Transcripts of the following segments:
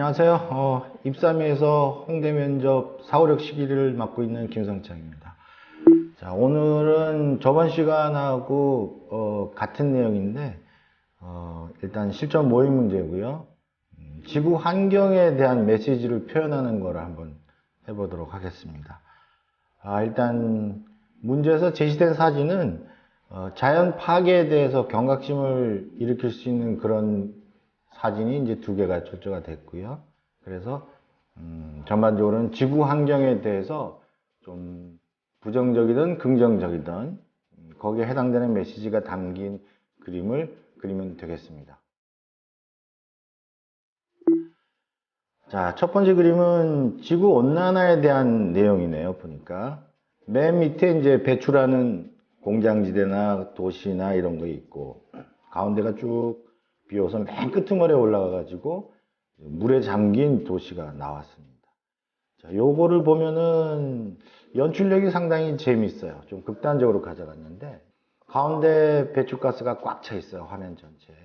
안녕하세요. 어, 입사미에서 홍대 면접 4, 5, 6 시기를 맡고 있는 김성창입니다. 자, 오늘은 저번 시간하고 어, 같은 내용인데 어, 일단 실전 모의 문제고요. 음, 지구 환경에 대한 메시지를 표현하는 거를 한번 해보도록 하겠습니다. 아, 일단 문제에서 제시된 사진은 어, 자연 파괴에 대해서 경각심을 일으킬 수 있는 그런 사진이 이제 두 개가 초조가 됐고요. 그래서 음, 전반적으로는 지구 환경에 대해서 좀 부정적이든 긍정적이든 음, 거기에 해당되는 메시지가 담긴 그림을 그리면 되겠습니다. 자, 첫 번째 그림은 지구 온난화에 대한 내용이네요, 보니까. 맨 밑에 이제 배출하는 공장지대나 도시나 이런 거 있고, 가운데가 쭉 비어서 맨 끄트머리에 올라가가지고, 물에 잠긴 도시가 나왔습니다. 자, 요거를 보면은 연출력이 상당히 재밌어요. 좀 극단적으로 가져갔는데, 가운데 배출가스가 꽉 차 있어요, 화면 전체에.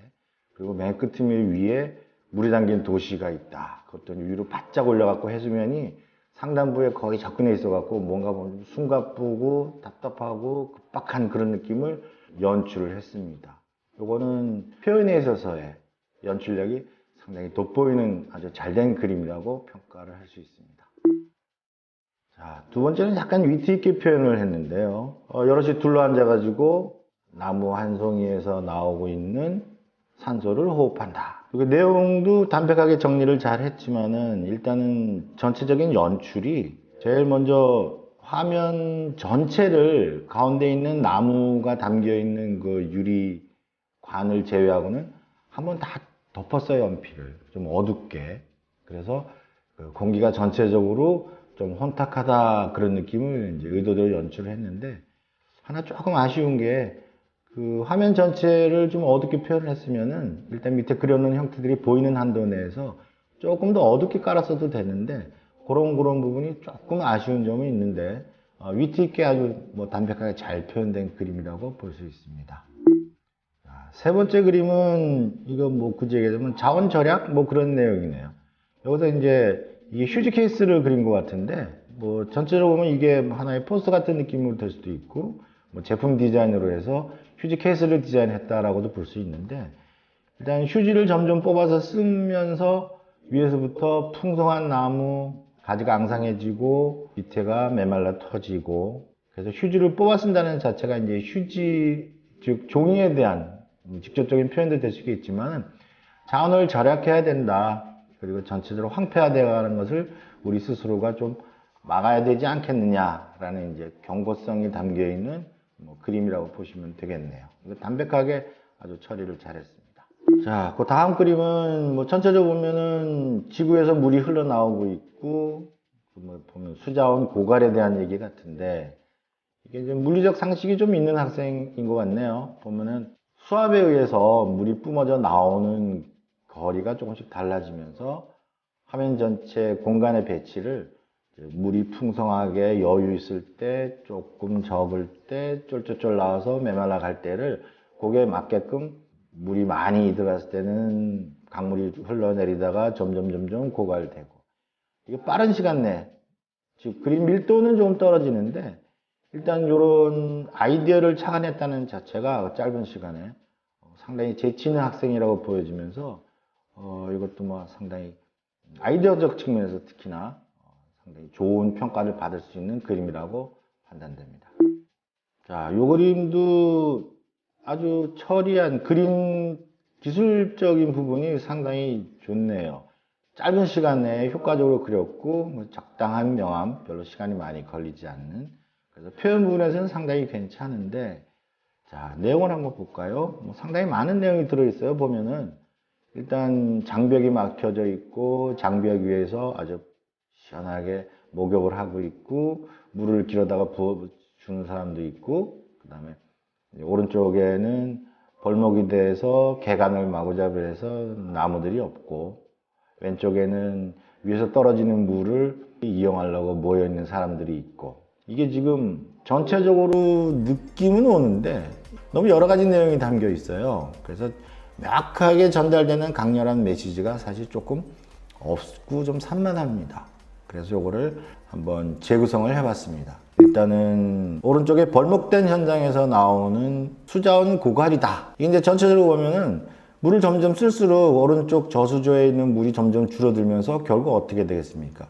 그리고 맨 끄트머리 위에 물이 담긴 도시가 있다. 그것도 위로 바짝 올라갖고 해수면이 상단부에 거의 접근해 있어갖고 뭔가 보면 숨가쁘고 답답하고 급박한 그런 느낌을 연출을 했습니다. 요거는 표현에 있어서의 연출력이 상당히 돋보이는 아주 잘된 그림이라고 평가를 할 수 있습니다. 자, 두 번째는 약간 위트 있게 표현을 했는데요. 어, 여럿이 둘러앉아가지고 나무 한 송이에서 나오고 있는 산소를 호흡한다. 그 내용도 담백하게 정리를 잘 했지만은 일단은 전체적인 연출이 제일 먼저 화면 전체를 가운데 있는 나무가 담겨 있는 그 유리 관을 제외하고는 한번 다 덮었어요 연필을 좀 어둡게 그래서 그 공기가 전체적으로 좀 혼탁하다 그런 느낌을 이제 의도대로 연출을 했는데 하나 조금 아쉬운 게 그 화면 전체를 좀 어둡게 표현을 했으면은 일단 밑에 그려놓은 형태들이 보이는 한도 내에서 조금 더 어둡게 깔았어도 되는데 그런 그런 부분이 조금 아쉬운 점은 있는데 어, 위트 있게 아주 뭐 담백하게 잘 표현된 그림이라고 볼 수 있습니다. 자, 세 번째 그림은 이거 뭐 굳이 얘기하자면 자원 절약 뭐 그런 내용이네요. 여기서 이제 이 휴지 케이스를 그린 것 같은데 뭐 전체적으로 보면 이게 하나의 포스터 같은 느낌으로 될 수도 있고 뭐 제품 디자인으로 해서 휴지 케이스를 디자인했다라고도 볼 수 있는데 일단 휴지를 점점 뽑아서 쓰면서 위에서부터 풍성한 나무 가지가 앙상해지고 밑에가 메말라 터지고 그래서 휴지를 뽑아 쓴다는 자체가 이제 휴지 즉 종이에 대한 직접적인 표현도 될 수 있겠지만 자원을 절약해야 된다 그리고 전체적으로 황폐화되어가는 것을 우리 스스로가 좀 막아야 되지 않겠느냐라는 이제 경고성이 담겨 있는 뭐 그림이라고 보시면 되겠네요. 담백하게 아주 처리를 잘했습니다. 자, 그 다음 그림은 뭐 전체적으로 보면은 지구에서 물이 흘러나오고 있고 뭐 보면 수자원 고갈에 대한 얘기 같은데 이게 좀 물리적 상식이 좀 있는 학생인 것 같네요. 보면은 수압에 의해서 물이 뿜어져 나오는 거리가 조금씩 달라지면서 화면 전체 공간의 배치를 물이 풍성하게 여유 있을 때 조금 적을 때 쫄쫄쫄 나와서 메말라 갈 때를 거기에 맞게끔 물이 많이 들어갔을 때는 강물이 흘러내리다가 점점 점점 고갈되고. 이게 빠른 시간 내에 즉 그림 밀도는 좀 떨어지는데 일단 이런 아이디어를 착안했다는 자체가 짧은 시간에 상당히 재치 있는 학생이라고 보여지면서 어, 이것도 뭐 상당히 아이디어적 측면에서 특히나 상당히 좋은 평가를 받을 수 있는 그림이라고 판단됩니다. 자, 이 그림도 아주 처리한 그림 기술적인 부분이 상당히 좋네요. 짧은 시간 내에 효과적으로 그렸고 뭐 적당한 명암, 별로 시간이 많이 걸리지 않는 그래서 표현 부분에서는 상당히 괜찮은데 자 내용을 한번 볼까요? 뭐 상당히 많은 내용이 들어있어요. 보면은 일단 장벽이 막혀져 있고 장벽 위에서 아주 시원하게 목욕을 하고 있고 물을 길어다가 부어주는 사람도 있고 그 다음에 오른쪽에는 벌목이 돼서 개간을 마구잡이를 해서 나무들이 없고 왼쪽에는 위에서 떨어지는 물을 이용하려고 모여있는 사람들이 있고 이게 지금 전체적으로 느낌은 오는데 너무 여러 가지 내용이 담겨 있어요 그래서 명확하게 전달되는 강렬한 메시지가 사실 조금 없고 좀 산만합니다. 그래서 요거를 한번 재구성을 해봤습니다. 일단은 오른쪽에 벌목된 현장에서 나오는 수자원 고갈이다. 이게 이제 전체적으로 보면은 물을 점점 쓸수록 오른쪽 저수조에 있는 물이 점점 줄어들면서 결국 어떻게 되겠습니까?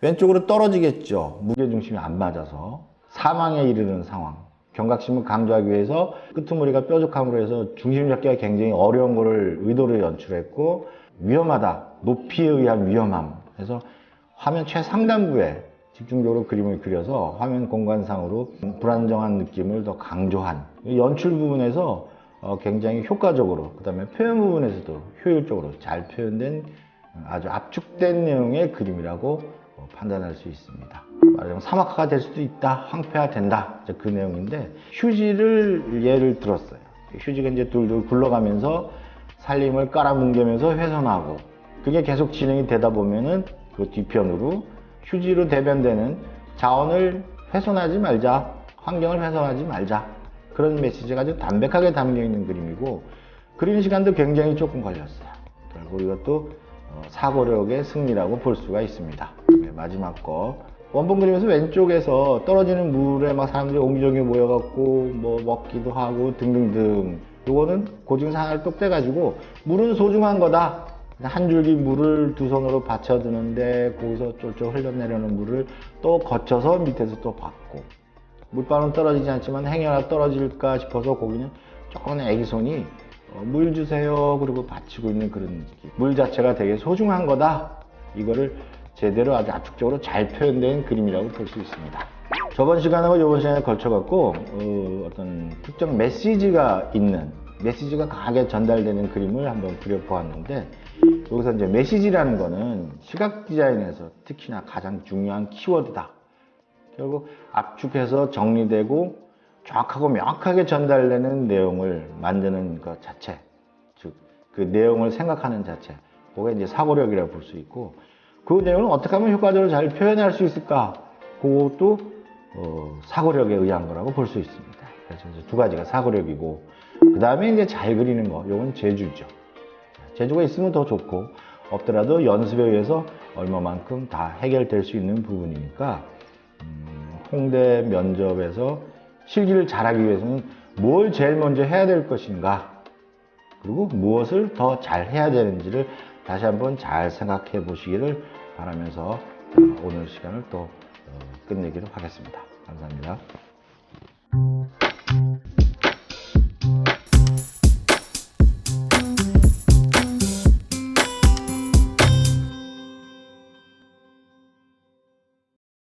왼쪽으로 떨어지겠죠. 무게중심이 안 맞아서 사망에 이르는 상황. 경각심을 강조하기 위해서 끄트머리가 뾰족함으로 해서 중심 잡기가 굉장히 어려운 거를 의도로 연출했고 위험하다. 높이에 의한 위험함. 그래서 화면 최상단부에 집중적으로 그림을 그려서 화면 공간상으로 불안정한 느낌을 더 강조한 연출 부분에서 어, 굉장히 효과적으로 그 다음에 표현 부분에서도 효율적으로 잘 표현된 아주 압축된 내용의 그림이라고 어, 판단할 수 있습니다. 말하자면 사막화가 될 수도 있다, 황폐화 된다 이제 그 내용인데 휴지를 예를 들었어요. 휴지가 이제 둘둘 굴러가면서 살림을 깔아뭉개면서 훼손하고 그게 계속 진행이 되다 보면은 그 뒤편으로 휴지로 대변되는 자원을 훼손하지 말자, 환경을 훼손하지 말자 그런 메시지가 아주 담백하게 담겨 있는 그림이고 그리는 시간도 굉장히 조금 걸렸어요. 결국 이것도 어, 사고력의 승리라고 볼 수가 있습니다. 네, 마지막 거. 원본 그림에서 왼쪽에서 떨어지는 물에 막 사람들이 옹기종기 모여갖고 뭐 먹기도 하고 등등등. 요거는 고증상 하나를 똑 떼가지고 물은 소중한 거다. 한 줄기 물을 두 손으로 받쳐드는데 거기서 쫄쫄 흘러내려오는 물을 또 거쳐서 밑에서 또 받고. 물방울 떨어지지 않지만 행여나 떨어질까 싶어서 거기는 조그만 애기 손이 어, 물 주세요 그리고 받치고 있는 그런 느낌 물 자체가 되게 소중한 거다. 이거를 제대로 아주 압축적으로 잘 표현된 그림이라고 볼 수 있습니다. 저번 시간하고 이번 시간에 걸쳐 갖고 어, 떤 특정 메시지가 있는 메시지가 강하게 전달되는 그림을 한번 그려 보았는데 여기서 이제 메시지라는 거는 시각 디자인에서 특히나 가장 중요한 키워드다. 결국 압축해서 정리되고 정확하고 명확하게 전달되는 내용을 만드는 것 자체, 즉 그 내용을 생각하는 자체, 그게 이제 사고력이라고 볼 수 있고 그 내용을 어떻게 하면 효과적으로 잘 표현할 수 있을까? 그것도 어, 사고력에 의한 거라고 볼 수 있습니다. 그래서 두 가지가 사고력이고 그 다음에 이제 잘 그리는 거, 이건 재주죠. 재주가 있으면 더 좋고 없더라도 연습에 의해서 얼마만큼 다 해결될 수 있는 부분이니까 음, 홍대 면접에서 실기를 잘하기 위해서는 뭘 제일 먼저 해야 될 것인가 그리고 무엇을 더 잘 해야 되는지를 다시 한번 잘 생각해 보시기를 바라면서 어, 오늘 시간을 또 어, 끝내기로 하겠습니다. 감사합니다.